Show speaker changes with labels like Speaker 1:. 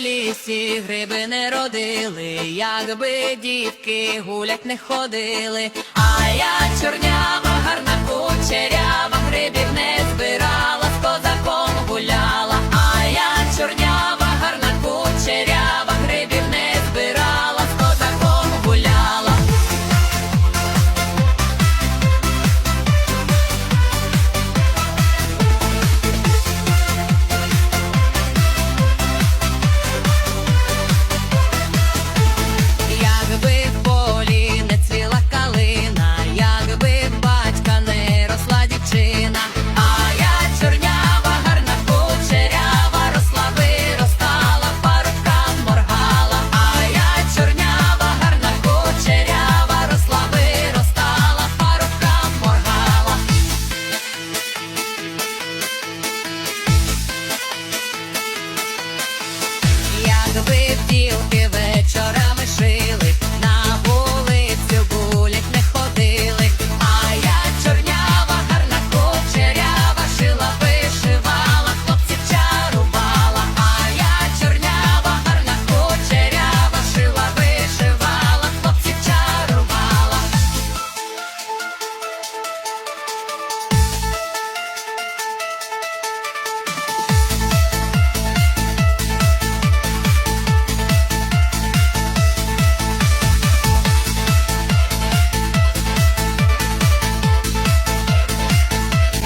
Speaker 1: лісі гриби не родили, якби дітки гулять не ходили, а я чорнява гарна кучеря. deal.